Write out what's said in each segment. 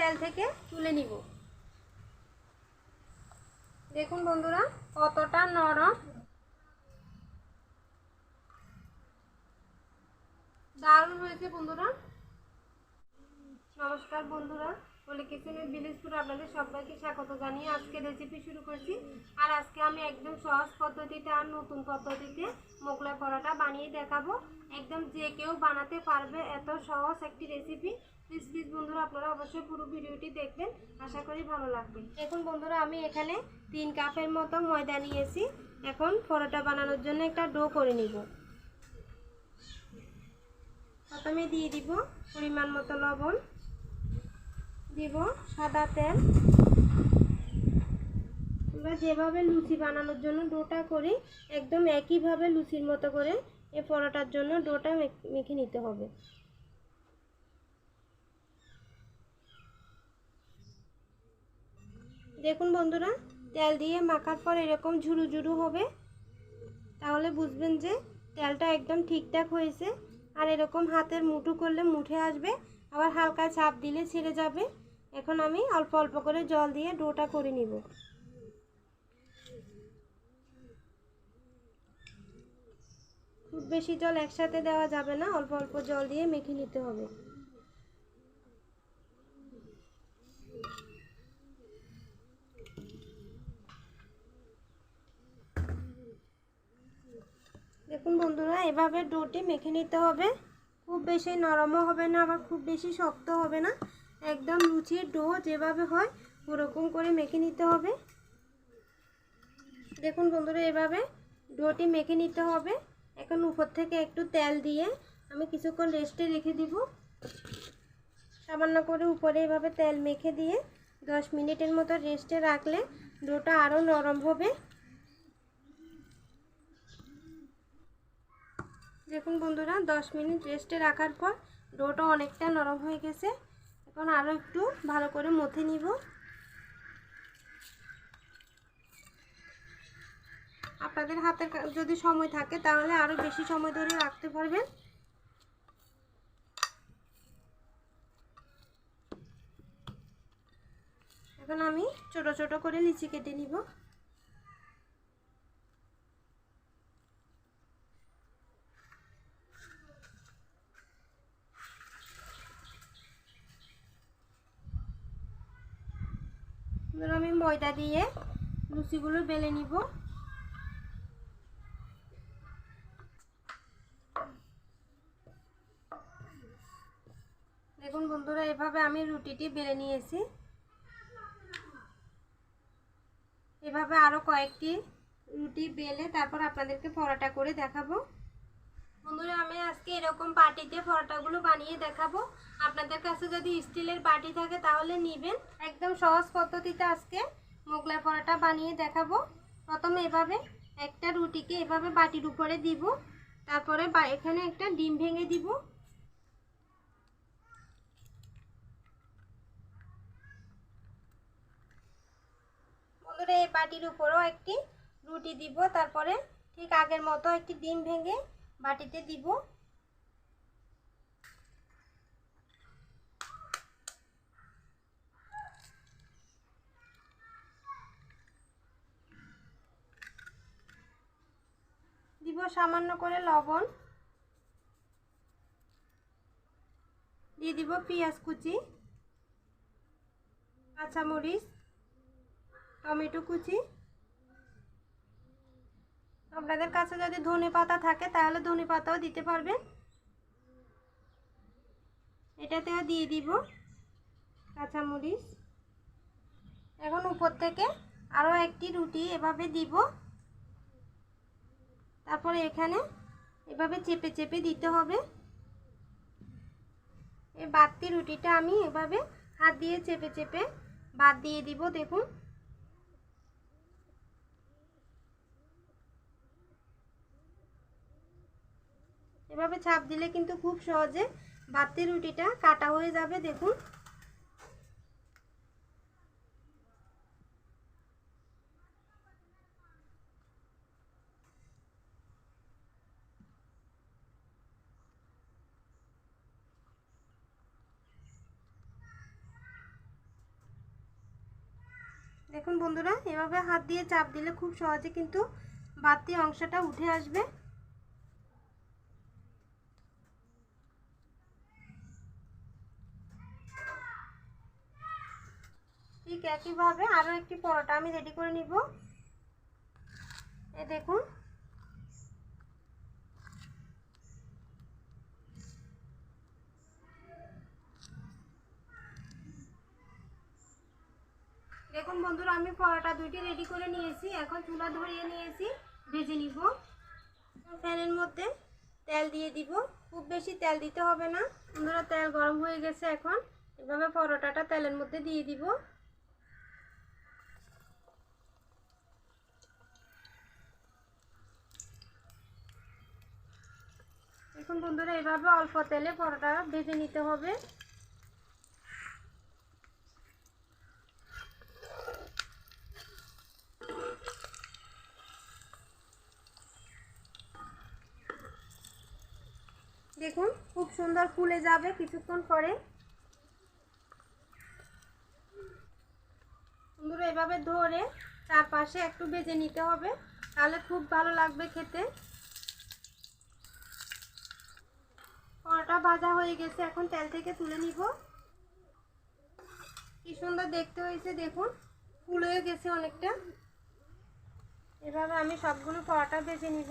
তেল থেকে তুলে নিব। দেখুন বন্ধুরা, কতটা নরম। দারুণ হয়েছে বন্ধুরা। নমস্কার বন্ধুরা বলে কিচেনের ভিলেজপুর আপনাদের সবাইকে স্বাগত জানিয়ে আজকে রেসিপি শুরু করছি। আর আজকে আমি একদম সহজ পদ্ধতিতে আর নতুন পদ্ধতিতে মোগলাই পরোটা বানিয়ে দেখাবো। একদম যে কেউ বানাতে পারবে, এত সহজ একটি রেসিপি প্লিজ প্লিজ বন্ধুরা, আপনারা অবশ্যই পুরো ভিডিওটি দেখবেন। আশা করি ভালো লাগবে। এখন বন্ধুরা, আমি এখানে তিন কাপের মতো ময়দা নিয়েছি। এখন পরোটা বানানোর জন্য একটা ডো করে নিব। প্রথমে দিয়ে দিব পরিমাণ মতো লবণ। দিব সাদা তেল। আমরা যেভাবে লুচি বানানোর জন্য ডোটা করি, একদম একইভাবে লুচির মতো করে এই পরোটার জন্য ডোটা মেখে নিতে হবে। দেখুন বন্ধুরা, তেল দিয়ে মাখার পর এরকম ঝুরু ঝুরু হবে। তাহলে বুঝবেন যে তেলটা একদম ঠিকঠাক হয়েছে। আর এরকম হাতের মুঠো করলে মুঠে আসবে, আবার হালকা চাপ দিলে ছেড়ে যাবে। এখন আমি অল্প অল্প করে জল দিয়ে ডোটা করে নিব। খুব বেশি জল একসাথে দেওয়া যাবে না, অল্প অল্প জল দিয়ে মেখে নিতে হবে। দেখুন বন্ধুরা, এভাবে ডোটি মেখে নিতে হবে। খুব বেশি নরমও হবে না, আবার খুব বেশি শক্ত হবে না। একদম লুচির ডো যেভাবে হয়, ওরকম করে মেখে নিতে হবে। দেখুন বন্ধুরা, এভাবে ডোটি মেখে নিতে হবে। এখন উপর থেকে একটু তেল দিয়ে আমি কিছুক্ষণ রেস্টে রেখে দিব। সামান্য করে উপরে এভাবে তেল মেখে দিয়ে দশ মিনিটের মতো রেস্টে রাখলে ডোটা আরও নরম হবে। দেখুন বন্ধুরা, দশ মিনিট রেস্টে রাখার পর ডোটা অনেকটা নরম হয়ে গেছে। এখন আরও একটু ভালো করে মথে নিব। আপনাদের হাতে যদি সময় থাকে তাহলে আরও বেশি সময় ধরে রাখতে পারবেন। এখন আমি ছোট ছোট করে লিচি কেটে নিব এবার আমি ময়দা দিয়ে লুচিগুলো বেলে নিব। দেখুন বন্ধুরা, এভাবে আমি রুটিটি বেলে নিয়েছি। এভাবে আরও কয়েকটি রুটি বেলে তারপর আপনাদেরকে পরোটা করে দেখাবো। বন্ধুরা, আমি আজকে এরকম বাটিতে পরোটাগুলো বানিয়ে দেখাবো। আপনাদের কাছে যদি স্টিলের বাটি থাকে তাহলে নেবেন। একদম সহজ পদ্ধতিতে আজকে মোগলাই পরোটা বানিয়ে দেখাবো। প্রথমে এভাবে একটা রুটিকে এভাবে বাটির উপরে দিব। তারপরে এখানে একটা ডিম ভেঙে দিব। বন্ধুরা, এই বাটির উপরেও একটি রুটি দিব। তারপরে ঠিক আগের মতো একটি ডিম ভেঙে বাটিতে দিব। দিব সামান্য করে লবণ। দিয়ে দিব পেঁয়াজ কুচি কাঁচামরিচ টমেটো কুচি। আপনাদের কাছে যদি ধনে পাতা থাকে, তাহলে ধনে পাতাও দিতে পারবেন। এটাতেও দিয়ে দিব কাঁচামরিচ। এখন উপর থেকে আরও একটি রুটি এভাবে দিব। তারপরে এখানে এভাবে চেপে চেপে দিতে হবে। এই বাড়তি রুটিটা আমি এভাবে হাত দিয়ে চেপে চেপে বাদ দিয়ে দিব, দেখুন। এভাবে ছাপ দিলে কিন্তু খুব সহজে বাড়তি রুটিটা কাটা হয়ে যাবে, দেখুন। দেখুন বন্ধুরা, এভাবে হাত দিয়ে চাপ দিলে খুব সহজে কিন্তু বাড়তি অংশটা উঠে আসবে। ঠিক একইভাবে আরও একটি পরোটা আমি রেডি করে নিব। এ দেখুন। দেখুন বন্ধুরা, আমি পরোটা দুইটি রেডি করে নিয়েছি। এখন চুলা ধরিয়ে নিয়েছি, ভেজে নিব। প্যানের মধ্যে তেল দিয়ে দিব। খুব বেশি তেল দিতে হবে না। বন্ধুরা, তেল গরম হয়ে গেছে এখন। এভাবে পরোটাটা তেলের মধ্যে দিয়ে দিব। এখন বন্ধুরা, এভাবে অল্প তেলে পরোটা ভেজে নিতে হবে। দেখুন, খুব সুন্দর ফুলে যাবে কিছুক্ষণ পরে। বন্ধুরা, এভাবে ধরে চারপাশে একটু ভেজে নিতে হবে, তাহলে খুব ভালো লাগবে খেতে। পরোটা ভাজা হয়ে গেছে। এখন তেল থেকে তুলে নিব। কি সুন্দর দেখতে হয়েছে, দেখুন। ফুল হয়ে গেছে অনেকটা। এভাবে আমি সবগুলো পরোটা ভেজে নিব।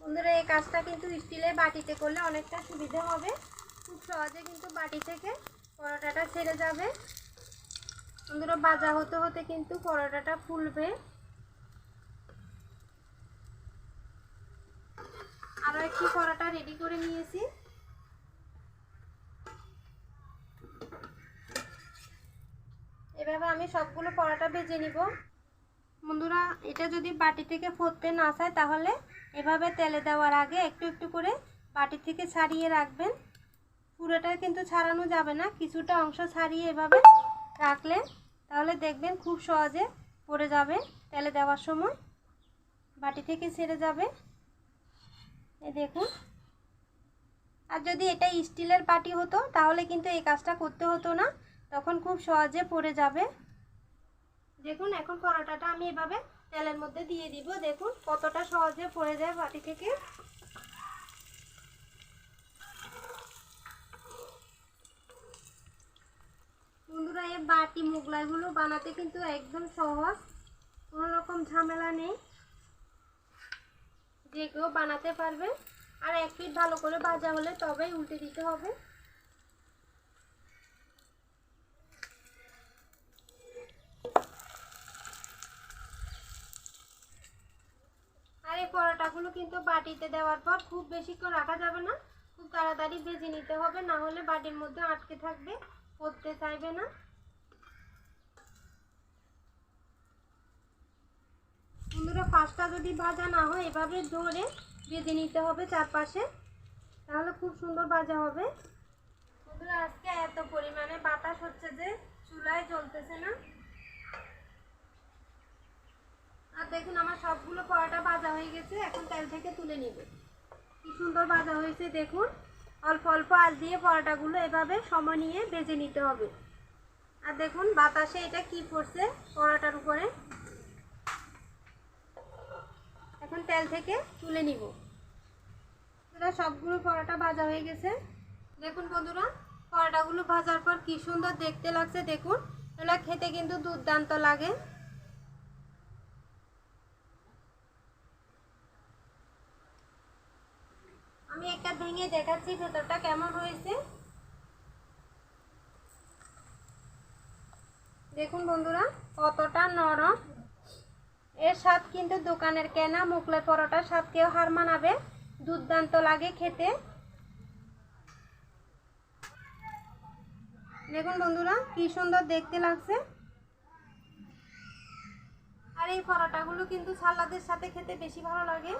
বন্ধুরা, এই কাজটা কিন্তু স্টিলের বাটিতে করলে অনেকটা সুবিধা হবে। খুব সহজে কিন্তু বাটি থেকে পরোটাটা ছেড়ে যাবে। বন্ধুরা বাজা হতে হতে কিন্তু পরোটাটা ফুলবে। আরও একটি পরোটা রেডি করে নিয়েছি। এভাবে আমি সবগুলো পরোটা ভেজে নিব। বন্ধুরা, এটা যদি বাটি থেকে ফুটতে না চায় তাহলে এভাবে তেলে দেওয়ার আগে একটু একটু করে বাটি থেকে ছাড়িয়ে রাখবেন। পুরোটা কিন্তু ছাড়ানো যাবে না, কিছুটা অংশ ছাড়িয়ে এভাবে রাখলে তাহলে দেখবেন খুব সহজে পড়ে যাবে তেলে দেওয়ার সময়। বাটি থেকে ছেড়ে যাবে। এই দেখুন। আর যদি এটা স্টিলের বাটি হতো তাহলে কিন্তু এই কাজটা করতে হতো না। তখন খুব সহজে পড়ে যাবে। দেখুন, এখন পরোটাটা আমি এভাবে তেলের মধ্যে দিয়ে দিব। দেখুন, কতটা সহজে পড়ে যায় বাটি থেকে। বন্ধুরা, এই বাটি মোগলাইগুলো বানাতে কিন্তু একদম সহজ। কোনো রকম ঝামেলা নেই। যে কেউ বানাতে পারবে। আর এক পিঠ ভালো করে ভাজা হলে তবেই উল্টে দিতে হবে আর এই পরোটাগুলো কিন্তু বাটিতে দেওয়ার পর খুব বেশিক্ষণ রাখা যাবে না। খুব তাড়াতাড়ি ভেজে নিতে হবে, না হলে বাটির মধ্যে আটকে থাকবে করতে চাইবে না। বন্ধুরা, পাঁচটা যদি ভাজা না হয়, এভাবে ধরে ভেজে নিতে হবে চারপাশে, তাহলে খুব সুন্দর ভাজা হবে। বন্ধুরা, আজকে এত পরিমাণে বাতাস হচ্ছে যে চুলায় জ্বলতেছে না। আর দেখুন আমার সবগুলো পরোটা ভাজা হয়ে গেছে, এখন তেল থেকে তুলে নিব। কি সুন্দর ভাজা হয়েছে দেখুন। অল্প অল্প আল দিয়ে পরোটাগুলো এভাবে সময় নিয়ে ভেজে নিতে হবে। আর দেখুন বাতাসে এটা কি পড়ছে পরোটার উপরে। এখন তেল থেকে তুলে নিব। বন্ধুরা সবগুলো পরোটা ভাজা হয়ে গেছে। দেখুন বন্ধুরা, পরোটাগুলো ভাজার পর কি সুন্দর দেখতে লাগছে, দেখুন। এগুলো খেতে কিন্তু দুর্দান্ত লাগে। আমি একটা ভেঙে দেখাচ্ছি, ভেতরটা কেমন হয়েছে? দেখুন বন্ধুরা, কতটা নরম। এর স্বাদ কিন্তু দোকানের কেনা মুগলাই পরোটার স্বাদকেও হার মানাবে। দুর্দান্ত লাগে খেতে। দেখুন বন্ধুরা, কি সুন্দর দেখতে লাগছে। আর এই পরোটাগুলো কিন্তু সালাদের সাথে খেতে বেশি ভালো লাগে।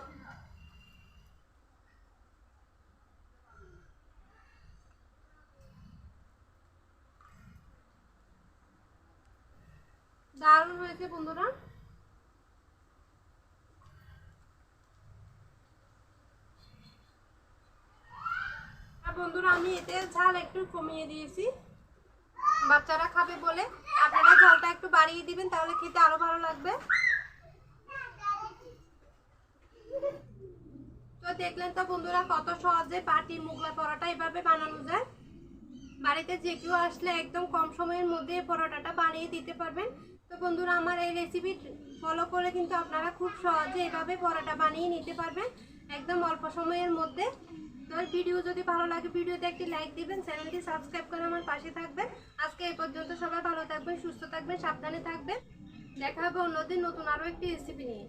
দারুণ হয়েছে বন্ধুরা। বন্ধুরা, আমি এতে ঝাল একটু কমিয়ে দিয়েছি। বাচ্চারা খাবে বলে। আপনারা ঝালটা একটু বাড়িয়ে দিবেন, তাহলে খেতে আরও ভালো লাগবে। তো দেখলেন তো বন্ধুরা, কত সহজে পাটি মুগলা পরোটা এভাবে বানানো যায়। বাড়িতে যে কেউ আসলে একদম কম সময়ের মধ্যে পরোটাটা বানিয়ে দিতে পারবেন। তো বন্ধুরা, আমার এই রেসিপি ফলো করে কিন্তু আপনারা খুব সহজে এভাবে পরোটা বানিয়ে নিতে পারবেন একদম অল্প সময়ের মধ্যে। তো ভিডিও যদি ভালো লাগে ভিডিওতে একটি লাইক দিবেন চ্যানেলটি সাবস্ক্রাইব করে আমার পাশে থাকবেন। আজকে এই পর্যন্ত সবাই ভালো থাকবেন, সুস্থ থাকবেন, সাবধানে থাকবেন। দেখা হবে অন্যদিন নতুন আরও একটি রেসিপি নিয়ে।